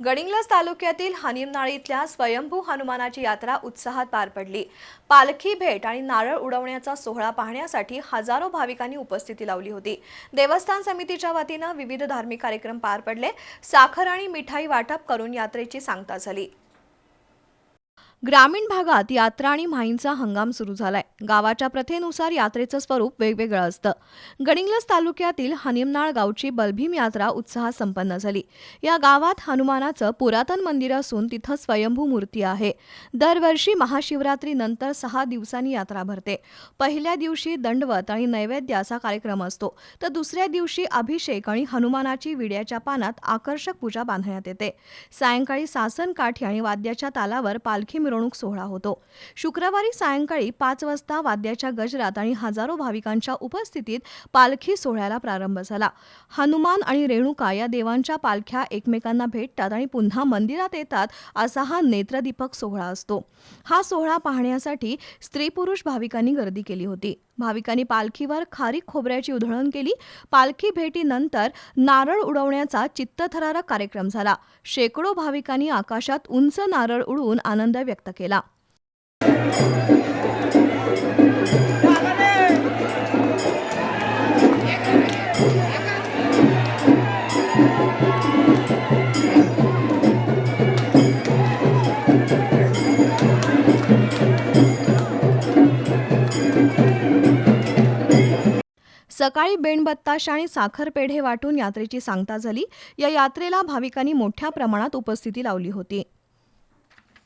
गडिंग्लज तालुक्यातील हनिमनाळी इथल्या स्वयंभू हनुमानाची यात्रा उत्साहात पार पडली. पालखी भेट आणि नारळ उडवण्याचा सोहळा पाहण्यासाठी हजारो भाविकांनी उपस्थिती लावली होती. देवस्थान समितीच्या वतीनं विविध धार्मिक कार्यक्रम पार पडले. साखर आणि मिठाई वाटप करून यात्रेची सांगता झाली. ग्रामीण भागात यात्रा आणि माहींचा हंगाम सुरू झालाय. गावाच्या प्रथेनुसार यात्रेचं स्वरूप वेगवेगळं असतं. गडिंग्लज तालुक्यातील हनिमनाळ गावची बलभीम यात्रा उत्साहात संपन्न झाली. या गावात हनुमानाचं पुरातन मंदिर असून तिथं स्वयंभू मूर्ती आहे. दरवर्षी महाशिवरात्रीनंतर सहा दिवसांनी यात्रा भरते. पहिल्या दिवशी दंडवत आणि नैवेद्य असा कार्यक्रम असतो. तर दुसऱ्या दिवशी अभिषेक आणि हनुमानाची विड्याच्या पानात आकर्षक पूजा बांधण्यात येते. सायंकाळी सासन काठी आणि वाद्याच्या तालावर पालखी मिरवणूक सोहळा होतो. शुक्रवारी सायंकाळी पाच वाजता वाद्याच्या गजरात आणि हजारो भाविकांच्या उपस्थितीत पालखी सोहळ्याला प्रारंभ झाला. हनुमान आणि रेणुका या देवांच्या पालख्या एकमेकांना भेटतात आणि पुन्हा मंदिरात येतात असा हा नेत्रदीपक सोहळा असतो. हा सोहळा पाहण्यासाठी स्त्री पुरुष भाविकांनी गर्दी केली होती. भाविकांनी पालखीवर खारीक खोबऱ्याची उधळण केली. पालखी भेटीनंतर नारळ उडवण्याचा चित्तथरारक कार्यक्रम झाला. शेकडो भाविकांनी आकाशात उंच नारळ उडवून आनंद व्यक्त केला. सकाळी बेणबत्ताश आणि साखर पेढे वाटून यात्रेची सांगता झाली. या यात्रेला भाविकांनी मोठ्या प्रमाणात उपस्थिती लावली होती.